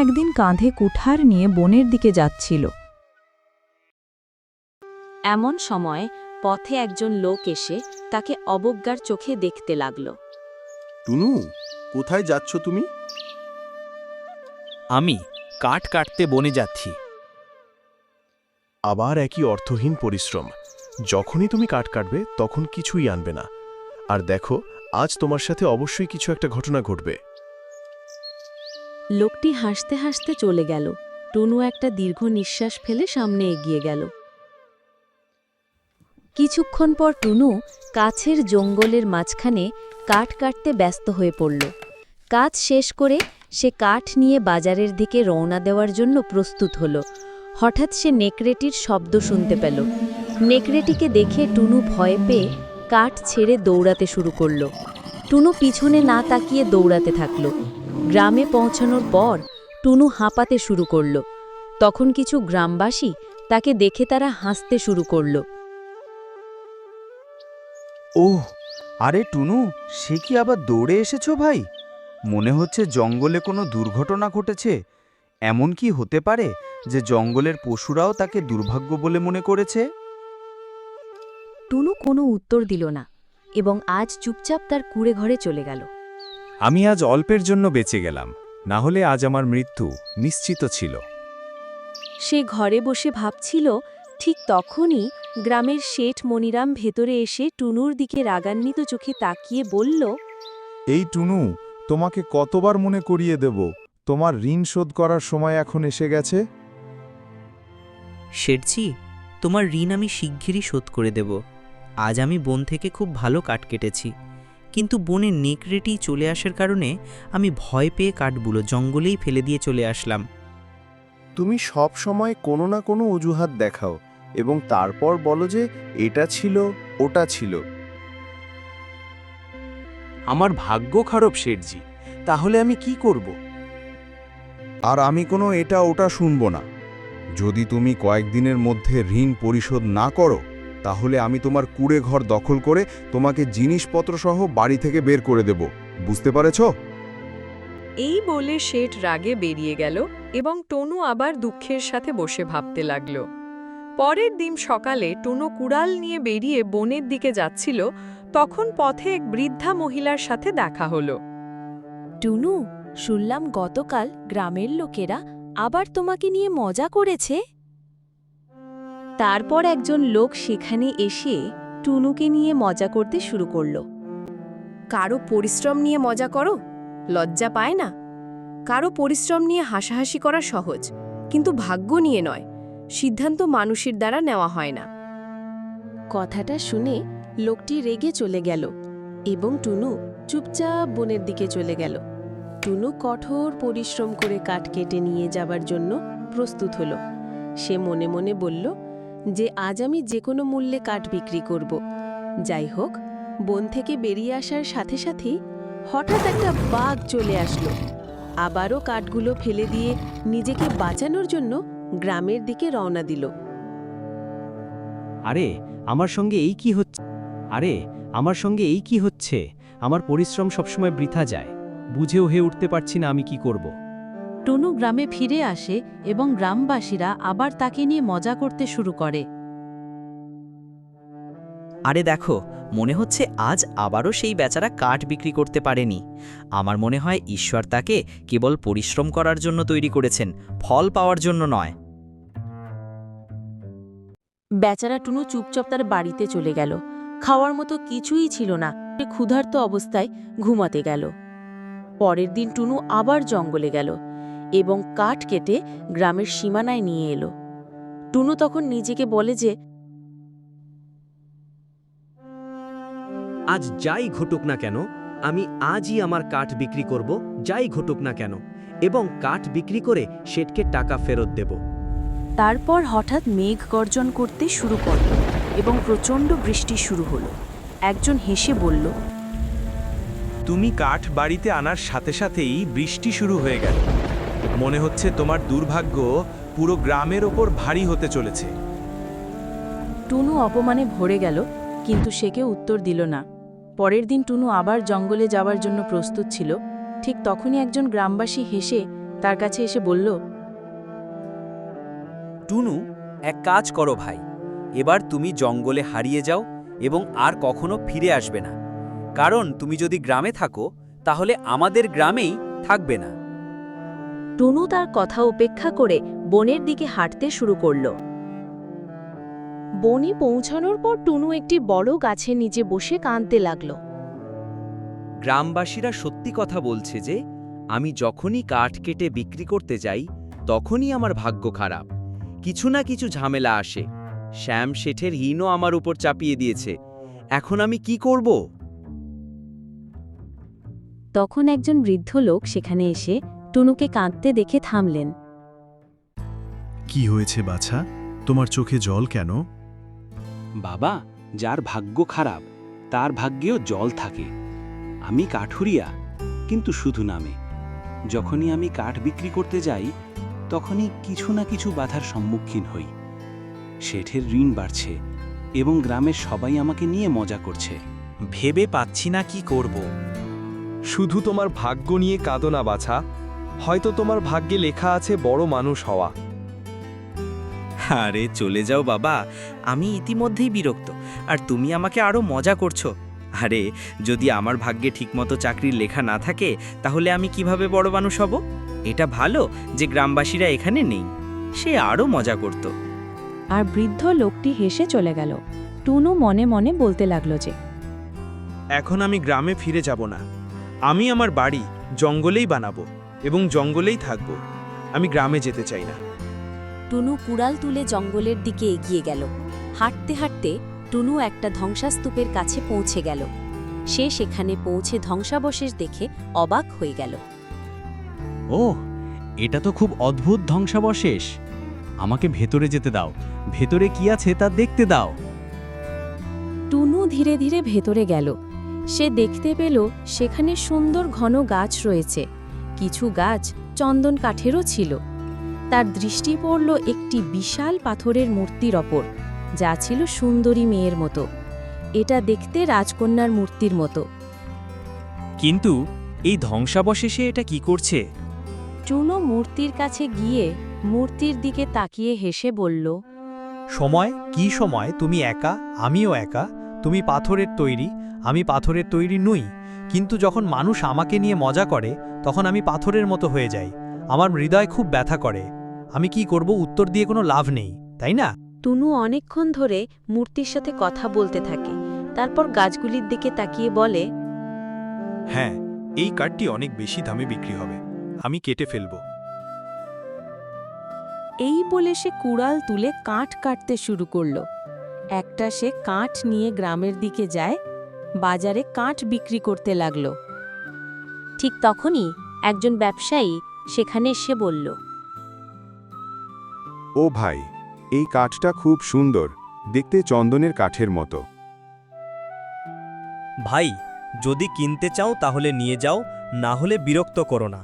একদিন কাঁধে কুঠার নিয়ে বনের দিকে যাচ্ছিল। এমন সময় পথে একজন লোক এসে তাকে অবজ্ঞার চোখে দেখতে লাগল। টুনু কোথায় যাচ্ছ তুমি? আমি কাঠ কাটতে বনে যাচ্ছি। আবার একই অর্থহীন পরিশ্রম। যখনই তুমি কাঠ কাটবে তখন কিছুই আনবে না। আর দেখো আজ তোমার সাথে অবশ্যই কিছু একটা ঘটনা ঘটবে। লোকটি হাসতে হাসতে চলে গেল। টুনু একটা দীর্ঘ নিঃশ্বাস ফেলে সামনে এগিয়ে গেল। কিছুক্ষণ পর টুনু কাছের জঙ্গলের মাঝখানে কাঠ কাটতে ব্যস্ত হয়ে পড়ল। কাজ শেষ করে সে কাঠ নিয়ে বাজারের দিকে রওনা দেওয়ার জন্য প্রস্তুত হল। হঠাৎ সে নেকড়েটির শব্দ শুনতে পেল। নেকড়েটিকে দেখে টুনু ভয় পেয়ে কাঠ ছেড়ে দৌড়াতে শুরু করল। টুনু পিছনে না তাকিয়ে দৌড়াতে থাকল। গ্রামে পৌঁছানোর পর টুনু হাঁপাতে শুরু করল। তখন কিছু গ্রামবাসী তাকে দেখে তারা হাসতে শুরু করল। ওহ আরে টুনু সে কি আবার দৌড়ে এসেছ ভাই? মনে হচ্ছে জঙ্গলে কোনো দুর্ঘটনা ঘটেছে। এমন কি হতে পারে যে জঙ্গলের পশুরাও তাকে দুর্ভাগ্য বলে মনে করেছে? টুনু কোনো উত্তর দিল না এবং আজ চুপচাপ তার কুড়ে ঘরে চলে গেল। আমি আজ অল্পের জন্য বেঁচে গেলাম না হলে আজ আমার মৃত্যু নিশ্চিত ছিল। সে ঘরে বসে ভাবছিল ঠিক তখনই গ্রামের শেঠ মনিরাম ভেতরে এসে টুনুর দিকে রাগান্বিত চোখে তাকিয়ে বলল এই টুনু তোমাকে কতবার মনে করিয়ে দেব? তোমার ঋণ শোধ করার সময় এখন এসে গেছে? শেঠজি তোমার ঋণ আমি শিগগিরই শোধ করে দেব। আজ আমি বন থেকে খুব ভালো কাঠ কেটেছি। কিন্তু বনে নেকড়েটি চলে আসার কারণে আমি ভয় পেয়ে কাঠগুলো জঙ্গলেই ফেলে দিয়ে চলে আসলাম। তুমি সব সময় কোনো না কোনো অজুহাত দেখাও এবং তারপর বলো যে এটা ছিল ওটা ছিল। আমার ভাগ্য খারাপ শেঠজি। তাহলে আমি কি করব? আর আমি কোনো এটা ওটা শুনব না। যদি তুমি কয়েকদিনের মধ্যে ঋণ পরিশোধ না করো তাহলে আমি তোমার কুড়ে ঘর দখল করে তোমাকে জিনিসপত্র সহ বাড়ি থেকে বের করে দেব। বুঝতে পারেছ? এই বলে শেঠ রাগে বেরিয়ে গেল এবং টনু আবার দুঃখের সাথে বসে ভাবতে লাগল। পরের দিন সকালে টনু কুড়াল নিয়ে বেরিয়ে বনের দিকে যাচ্ছিল তখন পথে এক বৃদ্ধা মহিলার সাথে দেখা হলো। টুনু শুনলাম গতকাল গ্রামের লোকেরা আবার তোমাকে নিয়ে মজা করেছে? তারপর একজন লোক সেখানে এসে টুনুকে নিয়ে মজা করতে শুরু করল। কারও পরিশ্রম নিয়ে মজা করো? লজ্জা পায় না। কারও পরিশ্রম নিয়ে হাসাহাসি করা সহজ, কিন্তু ভাগ্য নিয়ে নয়। সিদ্ধান্ত মানুষের দ্বারা নেওয়া হয় না। কথাটা শুনে লোকটি রেগে চলে গেল এবং টুনু চুপচাপ বনের দিকে চলে গেল। টুনু কঠোর পরিশ্রম করে কাঠ কেটে নিয়ে যাবার জন্য প্রস্তুত হল। সে মনে মনে বলল যে আজ আমি যে কোনো মূল্যে কাঠ বিক্রি করব। যাই হোক, বন থেকে বেরিয়ে আসার সাথে সাথেই হঠাৎ একটা বাঘ চলে আসলো। আবারও কাঠগুলো ফেলে দিয়ে নিজেকে বাঁচানোর জন্য গ্রামের দিকে রওনা দিল। আরে, আমার সঙ্গে এই কি হচ্ছে? আরে, আমার সঙ্গে এই কি হচ্ছে? আমার পরিশ্রম সবসময় বৃথা যায়। বুঝেও হয়ে উঠতে পারছি না আমি কি করব। টুনু গ্রামে ফিরে আসে এবং গ্রামবাসীরা আবার তাকে নিয়ে মজা করতে শুরু করে। আরে দেখো মনে হচ্ছে আজ আবারও সেই বেচারা কাঠ বিক্রি করতে পারেনি। আমার মনে হয় ঈশ্বর তাকে কেবল পরিশ্রম করার জন্য তৈরি করেছেন ফল পাওয়ার জন্য নয়। বেচারা টুনু চুপচাপ তার বাড়িতে চলে গেল। খাওয়ার মতো কিছুই ছিল না। সে ক্ষুধার্ত অবস্থায় ঘুমাতে গেল। পরের দিন টুনু আবার জঙ্গলে গেল। এবং কাঠ কেটে গ্রামের সীমানায় নিয়ে এলো। টুনু তখন নিজেকে বলে যে আজ যাই ঘটুক না কেন আমি আজই আমার কাঠ বিক্রি করব যাই ঘটুক না কেন এবং কাঠ বিক্রি করে শেঠকে টাকা ফেরত দেব। তারপর হঠাৎ মেঘ গর্জন করতে শুরু করল এবং প্রচণ্ড বৃষ্টি শুরু হলো। একজন হেসে বলল তুমি কাঠ বাড়িতে আনার সাথে সাথেই বৃষ্টি শুরু হয়ে গেল। মনে হচ্ছে তোমার দুর্ভাগ্য পুরো গ্রামের ওপর ভারী হতে চলেছে। টুনু অপমানে ভরে গেল কিন্তু সে কেউ উত্তর দিল না। পরের দিন টুনু আবার জঙ্গলে যাওয়ার জন্য প্রস্তুত ছিল। ঠিক তখনই একজন গ্রামবাসী হেসে তার কাছে এসে বলল টুনু এক কাজ করো ভাই। এবার তুমি জঙ্গলে হারিয়ে যাও এবং আর কখনো ফিরে আসবে না। কারণ তুমি যদি গ্রামে থাকো তাহলে আমাদের গ্রামেই থাকবে না। টুনু তার কথা উপেক্ষা করে বনের দিকে হাঁটতে শুরু করল। বনে পৌঁছানোর পর টুনু একটি বড় গাছের নিচে বসে কাঁদতে লাগল। গ্রামবাসীরা সত্যি কথা বলছে যে আমি যখনই কাঠ কেটে বিক্রি করতে যাই তখনই আমার ভাগ্য খারাপ। কিছু না কিছু ঝামেলা আসে। শ্যাম শেঠের হীনও আমার উপর চাপিয়ে দিয়েছে। এখন আমি কি করব? তখন একজন বৃদ্ধ লোক সেখানে এসে টুনুকে কাঁদতে দেখে থামলেন। কি হয়েছে বাছা? তোমার চোখে জল কেন? বাবা যার ভাগ্য খারাপ তার ভাগ্যেও জল থাকে। আমি কাঠুরিয়া কিন্তু শুধু নামে। যখনই আমি কাঠ বিক্রি করতে যাই তখনই কিছু না কিছু বাধার সম্মুখীন হই। শেঠের ঋণ বাড়ছে এবং গ্রামের সবাই আমাকে নিয়ে মজা করছে। ভেবে পাচ্ছি না কি করব। শুধু তোমার ভাগ্য নিয়ে কাঁদো না বাছা। হয়তো তোমার ভাগ্যে লেখা আছে বড় মানুষ হওয়া। আরে চলে যাও বাবা। আমি ইতিমধ্যেই বিরক্ত। আর তুমি আমাকে আরও মজা করছ। আরে যদি আমার ভাগ্যে ঠিকমতো চাকরির লেখা না থাকে তাহলে আমি কীভাবে বড় মানুষ হব? এটা ভালো যে গ্রামবাসীরা এখানে নেই। সে আরও মজা করত। আর বৃদ্ধ লোকটি হেসে চলে গেল। টুনু মনে মনে বলতে লাগল যে এখন আমি গ্রামে ফিরে যাব না। আমি আমার বাড়ি জঙ্গলেই বানাবো। এবং জঙ্গলেই থাকব। আমি গ্রামে যেতে চাই না। টুনু কুড়াল তুলে জঙ্গলের দিকে এগিয়ে গেল। হাঁটতে হাঁটতে টুনু একটা ধ্বংসাস্তূপের কাছে পৌঁছে গেল। সে সেখানে পৌঁছে ধ্বংসাবশেষ দেখে অবাক হয়ে গেল। ও এটা তো খুব অদ্ভুত ধ্বংসাবশেষ। আমাকে ভেতরে যেতে দাও। ভেতরে কি আছে তা দেখতে দাও। টুনু ধীরে ধীরে ভেতরে গেল। সে দেখতে পেল সেখানে সুন্দর ঘন গাছ রয়েছে। কিছু গাছ চন্দন কাঠেরও ছিল। তার দৃষ্টি পড়ল একটি বিশাল পাথরের মূর্তির ওপর যা ছিল সুন্দরী মেয়ের মতো। এটা দেখতে রাজকন্যার মূর্তির মতো। কিন্তু এই ধ্বংসাবশেষে এটা কি করছে? চুনো মূর্তির কাছে গিয়ে মূর্তির দিকে তাকিয়ে হেসে বলল সময়? কি সময়? তুমি একা? আমিও একা। তুমি পাথরের তৈরি। আমি পাথরের তৈরি নই। কিন্তু যখন মানুষ আমাকে নিয়ে মজা করে তখন আমি পাথরের মতো হয়ে যাই। আমার হৃদয় খুব ব্যথা করে। আমি কি করব উত্তর দিয়ে কোনো লাভ নেই তাই না? টুনু অনেকক্ষণ ধরে মূর্তির সাথে কথা বলতে থাকে। তারপর গাছগুলির দিকে তাকিয়ে বলে হ্যাঁ এই কাঠটি অনেক বেশি দামে বিক্রি হবে। আমি কেটে ফেলব। এই বলে সে কুড়াল তুলে কাঠ কাটতে শুরু করল। একটা সে কাঠ নিয়ে গ্রামের দিকে যায় বাজারে কাঠ বিক্রি করতে লাগল। ঠিক তখনই একজন ব্যবসায়ী সেখানে এসে বলল ও ভাই এই কাঠটা খুব সুন্দর দেখতে চন্দনের কাঠের মতো। ভাই যদি কিনতে চাও তাহলে নিয়ে যাও না হলে বিরক্ত করো না।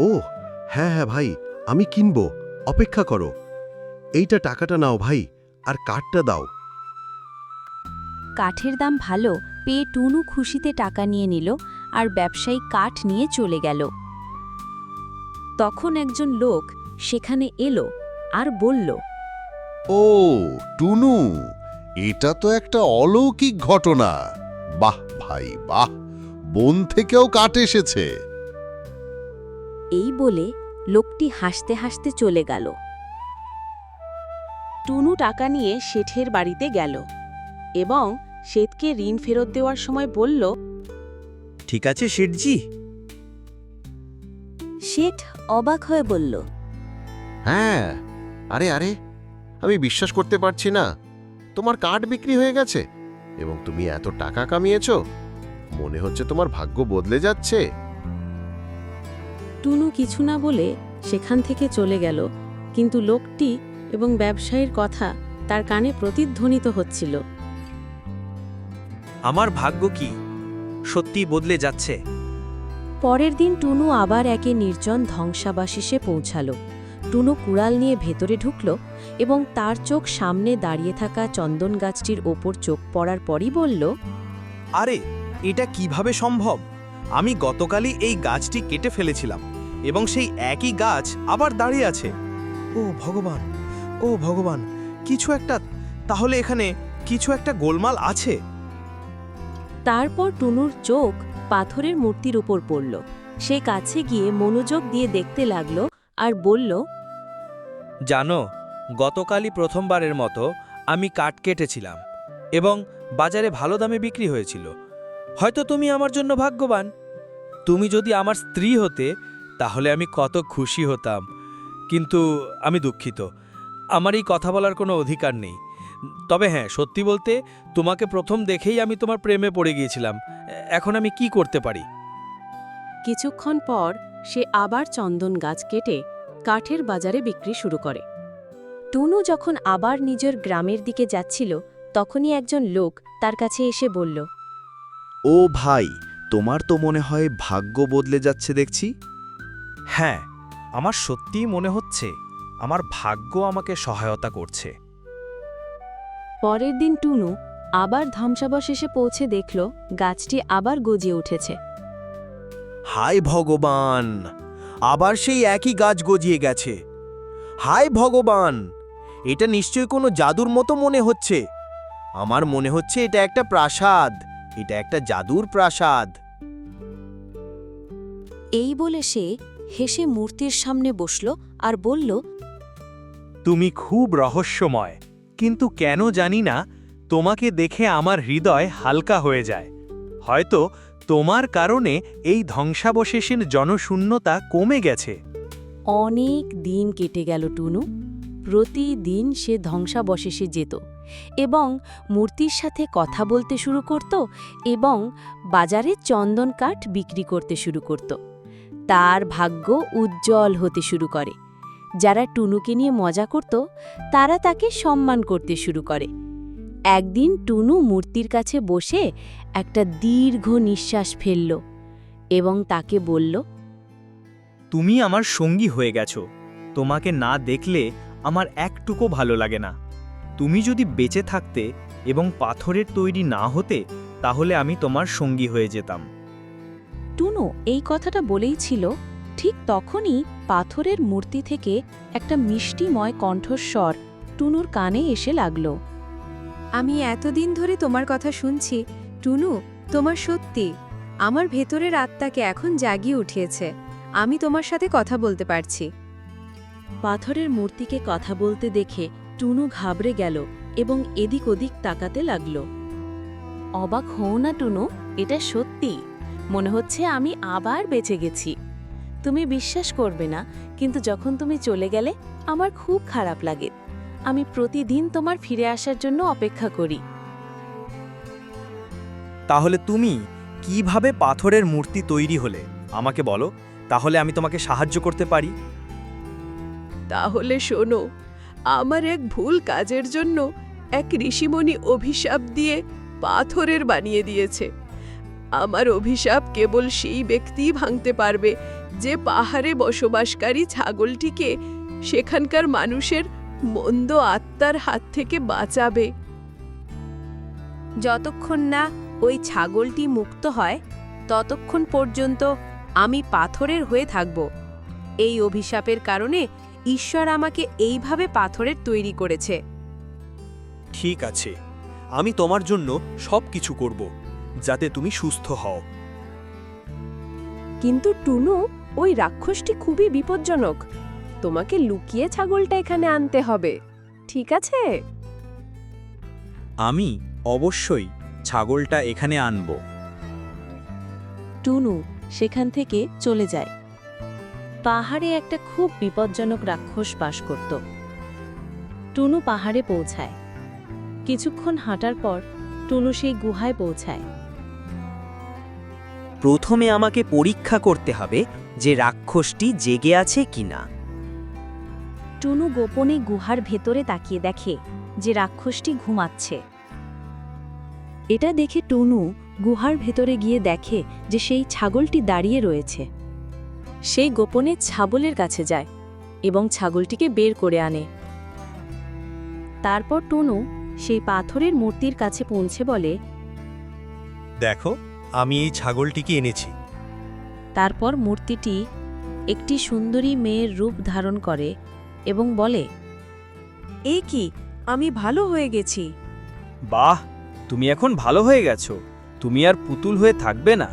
ও হ্যাঁ হ্যাঁ ভাই আমি কিনব অপেক্ষা করো। এইটা টাকাটা নাও ভাই আর কাঠটা দাও। কাঠের দাম ভালো পেয়ে টুনু খুশিতে টাকা নিয়ে নিল আর ব্যবসায়ী কাঠ নিয়ে চলে গেল। তখন একজন লোক সেখানে এলো আর বলল ও টুনু এটা তো একটা অলৌকিক ঘটনা। বাহ ভাই বাহ বন থেকেও কাট এসেছে। এই বলে লোকটি হাসতে হাসতে চলে গেল। টুনু টাকা নিয়ে শেঠের বাড়িতে গেল এবং শেঠকে ঋণ ফেরত দেওয়ার সময় বলল ঠিক আছে শেঠজি। শেঠ অবাক হয়ে বলল হ্যাঁ আরে আরে আমি বিশ্বাস করতে পারছি না। তোমার কাঠ বিক্রি হয়ে গেছে এবং তুমি এত টাকা কামিয়েছ মনে হচ্ছে তোমার ভাগ্য বদলে যাচ্ছে। টুনু কিছু না বলে সেখান থেকে চলে গেল কিন্তু লোকটি এবং ব্যবসায়ীর কথা তার কানে প্রতিধ্বনিত হচ্ছিল। আমার ভাগ্য কি? সত্যি বদলে যাচ্ছে। পরের দিন টুনু আবার একে নির্জন ধ্বংসাবাসিসে পৌঁছালো। টুনু কুড়াল নিয়ে ভেতরে ঢুকল এবং তার চোখ সামনে দাঁড়িয়ে থাকা চন্দন গাছটির ওপর চোখ পড়ার পরই বলল আরে এটা কীভাবে সম্ভব? আমি গতকালই এই গাছটি কেটে ফেলেছিলাম এবং সেই একই গাছ আবার দাঁড়িয়ে আছে। ও ভগবান ও ভগবান কিছু একটা তাহলে এখানে কিছু একটা গোলমাল আছে? তারপর টুনুর চোখ পাথরের মূর্তির উপর পড়ল। সে কাছে গিয়ে মনোযোগ দিয়ে দেখতে লাগল আর বলল, জানো, গতকালই প্রথমবারের মতো আমি কাঠ কেটেছিলাম এবং বাজারে ভালো দামে বিক্রি হয়েছিল। হয়তো তুমি আমার জন্য ভাগ্যবান। তুমি যদি আমার স্ত্রী হতে, তাহলে আমি কত খুশি হতাম। কিন্তু আমি দুঃখিত। আমার এই কথা বলার কোনো অধিকার নেই। তবে হ্যাঁ সত্যি বলতে তোমাকে প্রথম দেখেই আমি তোমার প্রেমে পড়ে গিয়েছিলাম। এখন আমি কি করতে পারি? কিছুক্ষণ পর সে আবার চন্দন গাছ কেটে কাঠের বাজারে বিক্রি শুরু করে। টুনু যখন আবার নিজের গ্রামের দিকে যাচ্ছিল তখনই একজন লোক তার কাছে এসে বলল ও ভাই তোমার তো মনে হয় ভাগ্য বদলে যাচ্ছে দেখছি? হ্যাঁ আমার সত্যিই মনে হচ্ছে আমার ভাগ্য আমাকে সহায়তা করছে। পরের দিন টুনু আবার ধ্বংসাবশেষে পৌঁছে দেখল গাছটি আবার গজিয়ে উঠেছে। হায় ভগবান! আবার সেই একই গাছ গজিয়ে গেছে। হায় ভগবান! এটা নিশ্চয়ই কোনো জাদুর মতো মনে হচ্ছে। আমার মনে হচ্ছে এটা একটা প্রাসাদ। এটা একটা জাদুর প্রাসাদ। এই বলে সে হেসে মূর্তির সামনে বসল আর বলল তুমি খুব রহস্যময়। কিন্তু কেন জানি না, তোমাকে দেখে আমার হৃদয় হালকা হয়ে যায়। হয়তো তোমার কারণে এই ধ্বংসাবশেষের জনশূন্যতা কমে গেছে। অনেক দিন কেটে গেল, টুনু। প্রতিদিন সে ধ্বংসাবশেষে যেত এবং মূর্তির সাথে কথা বলতে শুরু করত এবং বাজারে চন্দন কাঠ বিক্রি করতে শুরু করত। তার ভাগ্য উজ্জ্বল হতে শুরু করে। যারা টুনুকে নিয়ে মজা করত তারা তাকে সম্মান করতে শুরু করে। একদিন টুনু মূর্তির কাছে বসে একটা দীর্ঘ নিঃশ্বাস ফেলল এবং তাকে বলল তুমি আমার সঙ্গী হয়ে গেছো। তোমাকে না দেখলে আমার একটুকু ভালো লাগে না। তুমি যদি বেঁচে থাকতে এবং পাথরের তৈরি না হতে তাহলে আমি তোমার সঙ্গী হয়ে যেতাম। টুনু এই কথাটা বলেই ছিল ঠিক তখনই পাথরের মূর্তি থেকে একটা মিষ্টিময় কণ্ঠস্বর টুনুর কানে এসে লাগল। আমি এতদিন ধরে তোমার কথা শুনছি টুনু তোমার সত্যি। আমার ভেতরের আত্মাকে এখন জাগিয়ে উঠিয়েছে। আমি তোমার সাথে কথা বলতে পারছি। পাথরের মূর্তিকে কথা বলতে দেখে টুনু ঘাবড়ে গেল এবং এদিক ওদিক তাকাতে লাগল। অবাক হও না টুনু এটা সত্যি। মনে হচ্ছে আমি আবার বেঁচে গেছি। তুমি বিশ্বাস করবে না কিন্তু যখন তুমি চলে গেলে আমার খুব খারাপ লাগে। আমি প্রতিদিন তোমার ফিরে আসার জন্য অপেক্ষা করি। তাহলে তুমি কীভাবে পাথরের মূর্তি তৈরি হলে? আমাকে বলো তাহলে আমি তোমাকে সাহায্য করতে পারি। তাহলে শোনো আমার এক ভুল কাজের জন্য এক ঋষিমণি অভিশাপ দিয়ে পাথরের বানিয়ে দিয়েছে। আমার অভিশাপ কেবল সেই ব্যক্তিই ভাঙতে পারবে যে পাহাড়ে বসবাসকারী ছাগলটিকে সেখানকার মানুষের মন্দ আত্মার হাত থেকে বাঁচাবে। যতক্ষণ না ওই ছাগলটি মুক্ত হয় ততক্ষণ পর্যন্ত আমি পাথরের হয়ে থাকব। এই অভিশাপের কারণে ঈশ্বর আমাকে এইভাবে পাথরের তৈরি করেছে। ঠিক আছে আমি তোমার জন্য সব কিছু করব যাতে তুমি সুস্থ হও। কিন্তু টুনু ওই রাক্ষসটি খুবই বিপজ্জনক। তোমাকে লুকিয়ে ছাগলটা এখানে আনতে হবে ঠিক আছে? আমি অবশ্যই ছাগলটা এখানে আনব। টুনু সেখান থেকে চলে যায়। পাহাড়ে একটা খুব বিপজ্জনক রাক্ষস বাস করত। টুনু পাহাড়ে পৌঁছায়। কিছুক্ষণ হাঁটার পর টুনু সেই গুহায় পৌঁছায়। প্রথমে আমাকে পরীক্ষা করতে হবে যে রাক্ষসটি জেগে আছে কিনা। টুনু গোপনে গুহার ভেতরে তাকিয়ে দেখে যে রাক্ষসটি ঘুমাচ্ছে। এটা দেখে টুনু গুহার ভেতরে গিয়ে দেখে যে সেই ছাগলটি দাঁড়িয়ে রয়েছে। সেই গোপনে ছাগলের কাছে যায় এবং ছাগলটিকে বের করে আনে। তারপর টুনু সেই পাথরের মূর্তির কাছে পৌঁছে বলে দেখো আমি এই ছাগলটিকে এনেছি। তারপর মূর্তিটি একটি সুন্দরী মেয়ের রূপ ধারণ করে এবং বলে এ কি? আমি ভালো হয়ে গেছি। বাহ তুমি এখন ভালো হয়ে গেছো। তুমি আর পুতুল হয়ে থাকবে না।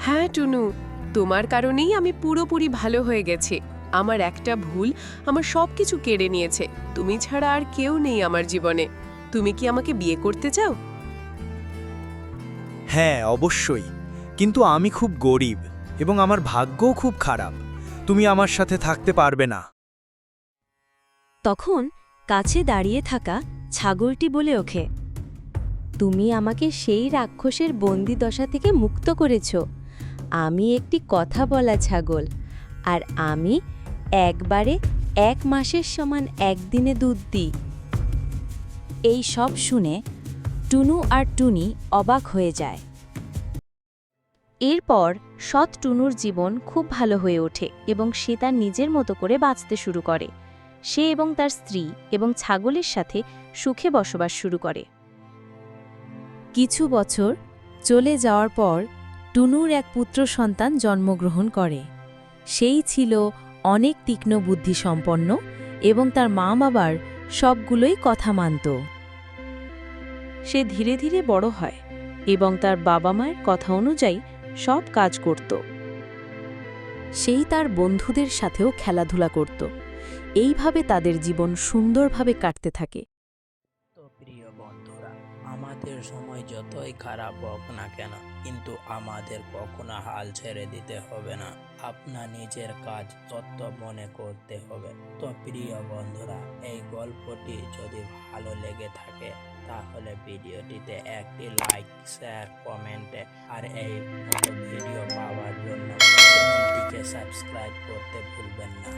হ্যাঁ টুনু তোমার কারণেই আমি পুরোপুরি ভালো হয়ে গেছি। আমার একটা ভুল আমার সব কিছু কেড়ে নিয়েছে। তুমি ছাড়া আর কেউ নেই আমার জীবনে। তুমি কি আমাকে বিয়ে করতে চাও? হ্যাঁ অবশ্যই। কিন্তু আমি খুব গরিব এবং আমার ভাগ্যও খুব খারাপ। তুমি আমার সাথে থাকতে পারবে না। তখন কাছে দাঁড়িয়ে থাকা ছাগলটি বলে ওখে তুমি আমাকে সেই রাক্ষসের বন্দি দশা থেকে মুক্ত করেছ। আমি একটি কথা বলা ছাগল, আর আমি একবারে এক মাসের সমান একদিনে দুধ দিই। এই সব শুনে টুনু আর টুনি অবাক হয়ে যায়। এরপর সৎ টুনুর জীবন খুব ভালো হয়ে ওঠে এবং সে তার নিজের মতো করে বাঁচতে শুরু করে। সে এবং তার স্ত্রী এবং ছাগলের সাথে সুখে বসবাস শুরু করে। কিছু বছর চলে যাওয়ার পর টুনুর এক পুত্র সন্তান জন্মগ্রহণ করে। সেই ছিল অনেক তীক্ষ্ণ বুদ্ধিসম্পন্ন এবং তার মা বাবার সবগুলোই কথা মানত। সে ধীরে ধীরে বড় হয় এবং তার বাবা মায়ের কথা অনুযায়ী সব কাজ করত। সেই তার বন্ধুদের সাথেও খেলাধুলা করত। এইভাবে তাদের জীবন সুন্দরভাবে কাটতে থাকে। প্রিয় বন্ধুরা, আমাদের সময় যতই খারাপ হোক না কেন, কিন্তু আমাদের কখনো হাল ছেড়ে দিতে হবে না। আপনার নিজের কাজ তত্ত্ব মনে করতে হবে। তো প্রিয় বন্ধুরা, এই গল্পটি যদি ভালো লেগে থাকে তাহলে ভিডিওটিতে একটি লাইক শেয়ার কমেন্টে আর এই মতো ভিডিও পাওয়ার জন্য সাবস্ক্রাইব করতে ভুলবেন না।